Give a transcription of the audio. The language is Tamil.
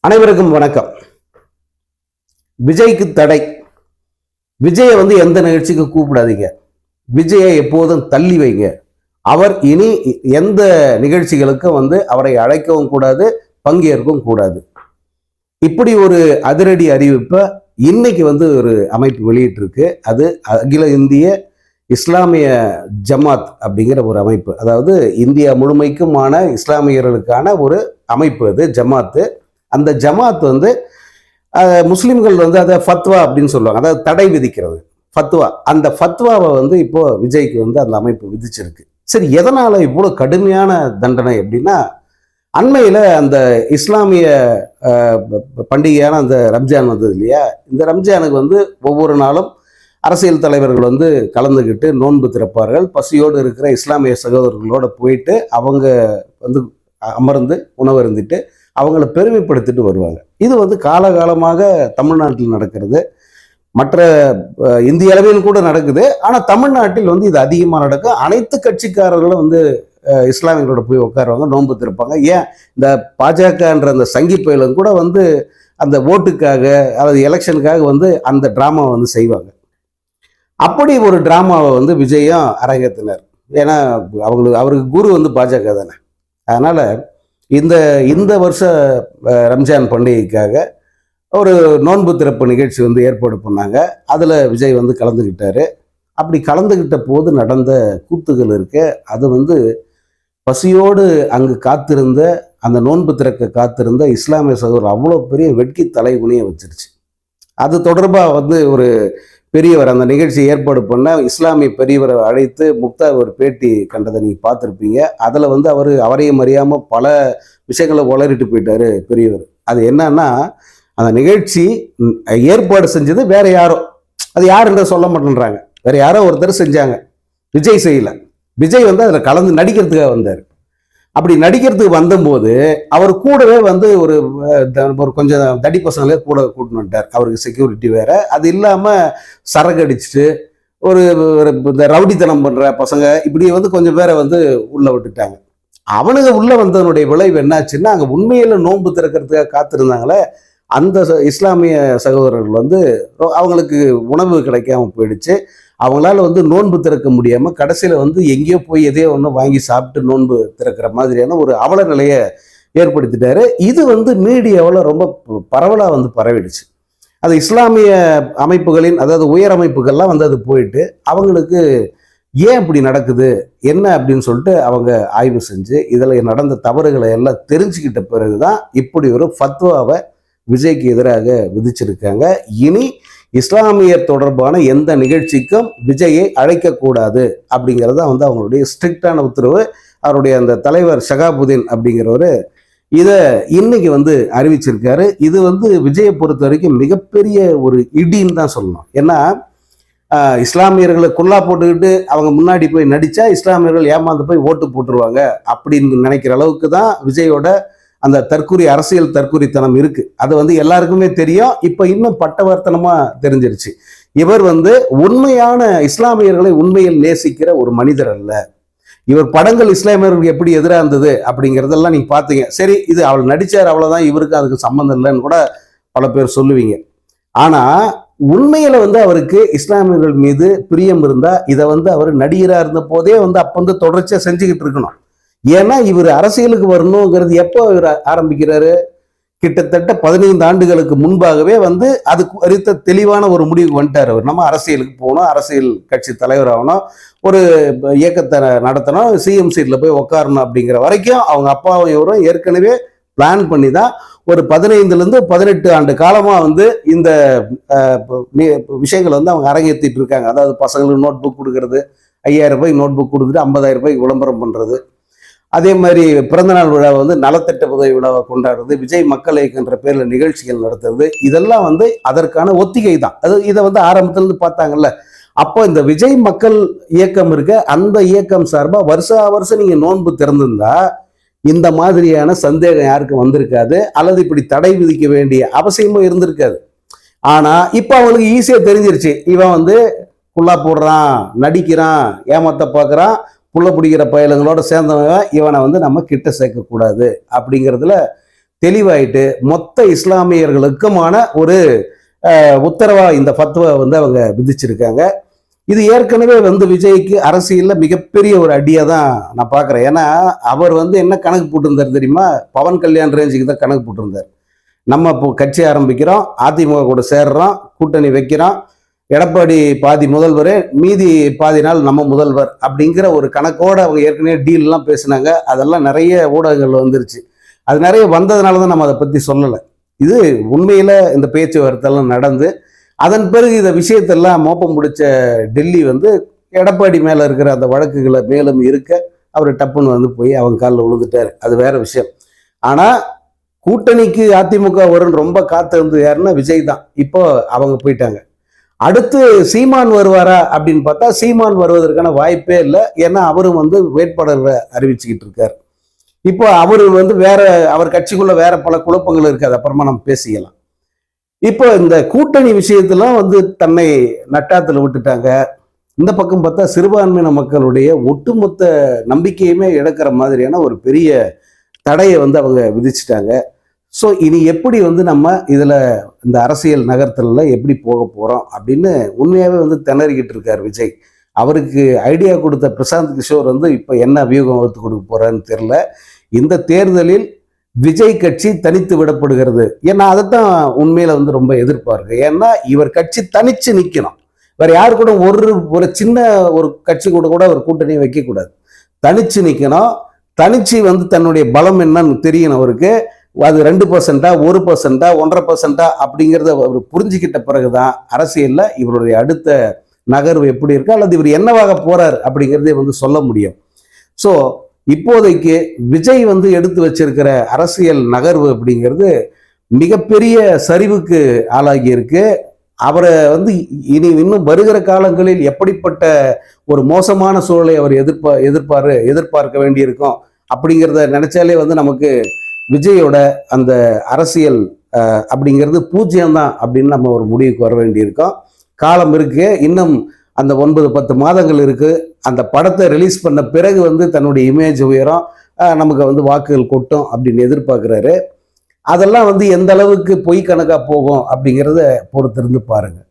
அனைவருக்கும் வணக்கம். விஜய்க்கு தடை. விஜயை வந்து எந்த நிகழ்ச்சிக்கு கூப்பிடாதீங்க. விஜயை எப்போதும் தள்ளி வைங்க. அவர் இனி எந்த நிகழ்ச்சிகளுக்கும் வந்து அவரை அழைக்கவும் கூடாது பங்கேற்கவும் கூடாது. இப்படி ஒரு அதிரடி அறிவிப்பை இன்னைக்கு வந்து ஒரு அமைப்பு வெளியிட்டிருக்கு. அது அகில இந்திய இஸ்லாமிய ஜமாத் அப்படிங்கிற ஒரு அமைப்பு. அதாவது இந்தியா முழுமைக்குமான இஸ்லாமியர்களுக்கான ஒரு அமைப்பு அது ஜமாத்து. அந்த ஜமாத் வந்து முஸ்லீம்கள் வந்து அதை ஃபத்வா அப்படின்னு சொல்லுவாங்க. அதாவது தடை விதிக்கிறது. ஃபத்வா. அந்த ஃபத்வாவை வந்து இப்போ விஜய்க்கு வந்து அந்த அமைப்பு விதிச்சிருக்கு. சரி எதனால் இவ்வளோ கடுமையான தண்டனை அப்படின்னா அண்மையில் அந்த இஸ்லாமிய பண்டிகையான அந்த ரம்ஜான் வந்தது இல்லையா? இந்த ரம்ஜானுக்கு வந்து ஒவ்வொரு நாளும் அரசியல் தலைவர்கள் வந்து கலந்துக்கிட்டு நோன்பு திறப்பார்கள். பசியோடு இருக்கிற இஸ்லாமிய சகோதரர்களோடு போயிட்டு அவங்க வந்து அமர்ந்து உணவருந்திட்டு அவங்கள பெருமைப்படுத்திட்டு வருவாங்க. இது வந்து காலகாலமாக தமிழ்நாட்டில் நடக்கிறது. மற்ற இந்திய அளவில் கூட நடக்குது. ஆனால் தமிழ்நாட்டில் வந்து இது அதிகமாக நடக்கும். அனைத்து கட்சிக்காரர்களும் வந்து இஸ்லாமியர்களோட போய் உட்காருவாங்க நோன்பு திருப்பாங்க ஏன்? இந்த பாஜகன்ற அந்த சங்கி பயலும் கூட வந்து அந்த ஓட்டுக்காக அல்லது எலெக்ஷனுக்காக வந்து அந்த ட்ராமாவை வந்து செய்வாங்க. அப்படி ஒரு ட்ராமாவை வந்து விஜயும் அரங்கத்தினர். ஏன்னா அவங்களுக்கு அவருக்கு குரு வந்து பாஜக தானே. அதனால் இந்த இந்த வருஷ ரம்ஜான் பண்டிகைக்காக ஒரு நோன்பு திறப்பு நிகழ்ச்சி வந்து ஏற்பாடு பண்ணாங்க. அதில் விஜய் வந்து கலந்துக்கிட்டாரு அப்படி கலந்துக்கிட்ட போது நடந்த கூத்துகள் இருக்கு. அது வந்து பசியோடு அங்கு காத்திருந்த அந்த நோன்பு திறக்க காத்திருந்த இஸ்லாமிய சகோதரர் அவ்வளோ பெரிய வெட்கி தலைகுனியை வச்சிருச்சு. அது தொடர்பாக வந்து ஒரு பெரியவர் அந்த நிகழ்ச்சி ஏற்பாடு பண்ண இஸ்லாமிய பெரியவரை அழைத்து முக்தார் ஒரு பேட்டி கண்டதை நீங்கள் பார்த்துருப்பீங்க. அதில் வந்து அவர் அவரையும் அறியாமல் பல விஷயங்களை உளறிட்டு போயிட்டாரு பெரியவர். அது என்னன்னா அந்த நிகழ்ச்சி ஏற்பாடு செஞ்சது வேற யாரோ. அது யாருன்ற சொல்ல மாட்டேன்றாங்க. வேற யாரோ ஒருத்தர் செஞ்சாங்க. விஜய் செய்யல. விஜய் வந்து அதில் கலந்து நடிக்கிறதுக்காக வந்தார். அப்படி நடிக்கிறதுக்கு வந்தபோது அவர் கூடவே வந்து ஒரு த- ஒரு கொஞ்சம் தடி பசங்களே கூட கூட்டின்னு வந்துட்டார். அவருக்கு செக்யூரிட்டி வேற. அது இல்லாமல் சரக்கு அடிச்சுட்டு ஒரு இந்த ரவுடித்தனம் பண்ணுற பசங்க இப்படி வந்து கொஞ்சம் பேரை வந்து உள்ளே விட்டுட்டாங்க. அவனுங்க உள்ளே வந்ததனுடைய விளைவு என்னாச்சுன்னா அங்கே உண்மையில் நோன்பு திறக்கிறதுக்காக காத்திருந்தாங்களே அந்த ச- இஸ்லாமிய சகோதரர்கள் வந்து அவங்களுக்கு உணவு கிடைக்காம போயிடுச்சு. அவங்களால வந்து நோன்பு திறக்க முடியாம கடைசியில வந்து எங்கேயோ போய் எதையோ ஒன்று வாங்கி சாப்பிட்டு நோன்பு திறக்கிற மாதிரியான ஒரு அவல நிலையை ஏற்படுத்திட்டாரு. இது வந்து மீடியாவில் ரொம்ப பரவலாக வந்து பரவிடுச்சு. அது இஸ்லாமிய அமைப்புகளின் அதாவது உயர் அமைப்புகள்லாம் வந்து அது போயிட்டு அவங்களுக்கு ஏன் இப்படி நடக்குது என்ன அப்படின்னு சொல்லிட்டு அவங்க ஆய்வு செஞ்சு இதில் நடந்த தவறுகளை எல்லாம் தெரிஞ்சுக்கிட்ட பிறகு தான் இப்படி ஒரு ஃபத்வாவை விஜய்க்கு எதிராக விதிச்சிருக்காங்க. இனி இஸ்லாமியர் தொடர்பான எந்த நிகழ்ச்சிக்கும் விஜயை அழைக்கக்கூடாது அப்படிங்கிறத தான் வந்து அவங்களுடைய ஸ்ட்ரிக்டான உத்தரவு. அவருடைய அந்த தலைவர் ஷகாபுதீன் அப்படிங்கிறவர் இதை இன்னைக்கு வந்து அறிவிச்சிருக்காரு. இது வந்து விஜயை பொறுத்த வரைக்கும் மிகப்பெரிய ஒரு இடின்னு தான் சொல்லணும். ஏன்னா இஸ்லாமியர்களை குல்லா போட்டுக்கிட்டு அவங்க முன்னாடி போய் நடித்தா இஸ்லாமியர்கள் ஏமாந்து போய் ஓட்டு போட்டுருவாங்க அப்படின்னு நினைக்கிற அளவுக்கு தான் விஜயோட அந்த தற்குறி அரசியல் தற்கூரித்தனம் இருக்கு. அது வந்து எல்லாருக்குமே தெரியும். இப்போ இன்னும் பட்டவர்த்தனமா தெரிஞ்சிருச்சு. இவர் வந்து உண்மையான இஸ்லாமியர்களை உண்மையில் நேசிக்கிற ஒரு மனிதர் அல்ல. இவர் படங்கள் இஸ்லாமியர்களுக்கு எப்படி எதிராக இருந்தது அப்படிங்கிறதெல்லாம் நீங்க பார்த்தீங்க. சரி இது அவள் நடிச்சார் அவ்வளவுதான் இவருக்கு அதுக்கு சம்மந்தம் இல்லைன்னு கூட பல பேர் சொல்லுவீங்க. ஆனா உண்மையில வந்து அவருக்கு இஸ்லாமியர்கள் மீது பிரியம் இருந்தா இதை வந்து அவர் நடிகராக இருந்த போதே வந்து அப்ப வந்து தொடர்ச்சியா செஞ்சுக்கிட்டு இருக்கணும். ஏன்னா இவர் அரசியலுக்கு வரணுங்கிறது எப்போ இவர் ஆரம்பிக்கிறாரு? கிட்டத்தட்ட பதினைந்து ஆண்டுகளுக்கு முன்பாகவே வந்து அது குறித்த தெளிவான ஒரு முடிவுக்கு வந்துட்டார் அவர். நம்ம அரசியலுக்கு போகணும் அரசியல் கட்சி தலைவர் ஆகணும் ஒரு இயக்கத்தை நடத்தணும் சிஎம் சீட்ல போய் உட்காரணும் அப்படிங்கிற வரைக்கும் அவங்க அப்பாவும் இவரும் ஏற்கனவே பிளான் பண்ணி தான் ஒரு பதினைந்துலேருந்து பதினெட்டு ஆண்டு காலமாக வந்து இந்த அஹ், விஷயங்களை வந்து அவங்க அரங்கேற்றிட்டு இருக்காங்க. அதாவது பசங்களுக்கு நோட் புக் கொடுக்கறது ஐயாயிரம் ரூபாய்க்கு நோட் புக் கொடுத்துட்டு ஐம்பதாயிரம் ரூபாய்க்கு விளம்பரம் பண்ணுறது அதே மாதிரி பிறந்தநாள் விழாவை வந்து நலத்திட்ட உதவி விழாவை கொண்டாடுறது விஜய் மக்கள் இயக்கன்ற பேரில் நிகழ்ச்சிகள் நடத்துறது இதெல்லாம் வந்து அதற்கான ஒத்திகை தான். அது இதை வந்து ஆரம்பத்துலேருந்து பார்த்தாங்கல்ல. அப்போ இந்த விஜய் மக்கள் இயக்கம் இருக்க அந்த இயக்கம் சார்பாக வருஷா வருஷம் நீங்கள் நோன்பு திறந்திருந்தா இந்த மாதிரியான சந்தேகம் யாருக்கும் வந்திருக்காது அல்லது இப்படி தடை விதிக்க வேண்டிய அவசியமும் இருந்திருக்காது. ஆனால் இப்போ அவங்களுக்கு ஈஸியாக தெரிஞ்சிருச்சு. இவன் வந்து குள்ளா போடுறான் நடிக்கிறான் ஏமாத்த பார்க்குறான் புள்ள பிடிக்கிற பயலுங்களோட சேர்ந்தவன் இவனை வந்து நம்ம கிட்ட சேர்க்கக்கூடாது அப்படிங்கிறதுல தெளிவாயிட்டு மொத்த இஸ்லாமியர்களுக்குமான ஒரு உத்தரவா இந்த ஃபத்வா வந்து அவங்க விதிச்சிருக்காங்க. இது ஏற்கனவே வந்து விஜய்க்கு அரசியலில் மிகப்பெரிய ஒரு அடியாக தான் நான் பார்க்குறேன். ஏன்னா அவர் வந்து என்ன கணக்கு போட்டிருந்தார் தெரியுமா? பவன் கல்யாண் ரேஞ்சுக்கு தான் கணக்கு போட்டிருந்தார். நம்ம இப்போ கட்சி ஆரம்பிக்கிறோம் அதிமுக கூட சேர்றோம் கூட்டணி வைக்கிறோம் எடப்பாடி பாதி முதல்வர் மீதி பாதி நாள் நம்ம முதல்வர் அப்படிங்கிற ஒரு கணக்கோட அவங்க ஏற்கனவே டீல்லாம் பேசினாங்க. அதெல்லாம் நிறைய ஊடகங்கள் வந்துருச்சு. அது நிறைய வந்ததுனால தான் நம்ம அதை பற்றி சொல்லலை. இது உண்மையில் இந்த பேச்சுவார்த்தைலாம் நடந்து அதன் பிறகு இந்த விஷயத்தெல்லாம் மோப்பம் முடிச்ச டெல்லி வந்து எடப்பாடி மேலே இருக்கிற அந்த வழக்குகளை மேலும் இருக்க அவர் டப்புன்னு வந்து போய் அவங்க காலில் விழுந்துட்டார். அது வேற விஷயம். ஆனால் கூட்டணிக்கு அதிமுக வரும்னு ரொம்ப காத்திருந்து யாருன்னா விஜய் தான். இப்போ அவங்க போயிட்டாங்க. அடுத்து சீமான் வருவாரா அப்படின்னு பார்த்தா சீமான் வருவதற்கான வாய்ப்பே இல்லை. ஏன்னா அவரும் வந்து வேட்பாளரை அறிவிச்சுக்கிட்டு இருக்கார். இப்போ அவர் வந்து வேற அவர் கட்சிக்குள்ள வேற பல குழப்பங்கள் இருக்குது. அது அப்புறமா நம்ம பேசிக்கலாம். இப்போ இந்த கூட்டணி விஷயத்தெல்லாம் வந்து தன்னை நட்டாத்தில் விட்டுட்டாங்க. இந்த பக்கம் பார்த்தா சிறுபான்மையின மக்களுடைய ஒட்டுமொத்த நம்பிக்கையுமே இழக்கிற மாதிரியான ஒரு பெரிய தடையை வந்து அவங்க விதிச்சிட்டாங்க. ஸோ இனி எப்படி வந்து நம்ம இதில் இந்த அரசியல் நகரத்துல எப்படி போக போகிறோம் அப்படின்னு உண்மையாகவே வந்து திணறிக்கிட்டு இருக்கார் விஜய். அவருக்கு ஐடியா கொடுத்த பிரசாந்த் கிஷோர் வந்து இப்போ என்ன வியூகம் வகுத்து கொடுக்க போகிறான்னு தெரில இந்த தேர்தலில் விஜய் கட்சி தனித்து விடப்படுகிறது. ஏன்னா தான் உண்மையில் வந்து ரொம்ப எதிர்பார்க்கு ஏன்னா இவர் கட்சி தனித்து நிற்கணும் வேறு யாரு கூட ஒரு ஒரு சின்ன ஒரு கட்சி கூட கூட அவர் கூட்டணி வைக்கக்கூடாது. தனித்து நிற்கணும் தனிச்சு வந்து தன்னுடைய பலம் என்னன்னு தெரியணும் அவருக்கு. அது ரெண்டு பர்சன்டா ஒரு பர்சன்டா ஒன்றரை பர்சன்டா அப்படிங்கிறத அவர் புரிஞ்சுக்கிட்ட பிறகுதான் அரசியலில் இவருடைய அடுத்த நகர்வு எப்படி இருக்கு? அல்லது இவர் என்னவாக போறார் அப்படிங்கிறதே வந்து சொல்ல முடியும். ஸோ இப்போதைக்கு விஜய் வந்து எடுத்து வச்சிருக்கிற அரசியல் நகர்வு அப்படிங்கிறது மிகப்பெரிய சரிவுக்கு ஆளாகி இருக்கு அவரை வந்து இனி இன்னும் வருகிற காலங்களில் எப்படிப்பட்ட ஒரு மோசமான சூழலை அவர் எதிர்ப்பா எதிர்ப்பாரு எதிர்பார்க்க வேண்டியிருக்கும் அப்படிங்கிறத நினைச்சாலே வந்து நமக்கு விஜயோட அந்த அரசியல் அப்படிங்கிறது பூஜ்ஜியம் தான் அப்படின்னு நம்ம ஒரு முடிவுக்கு வர வேண்டியிருக்கோம். காலம் இருக்கு இன்னும் அந்த ஒன்பது பத்து மாதங்கள் இருக்குது அந்த படத்தை ரிலீஸ் பண்ண பிறகு வந்து தன்னுடைய இமேஜ் உயரம். நமக்கு வந்து வாக்குகள் கொட்டும் அப்படின்னு எதிர்பார்க்குறாரு. அதெல்லாம் வந்து எந்த அளவுக்கு பொய் கணக்காக போகும் அப்படிங்கிறத பொறுத்திருந்து பாருங்கள்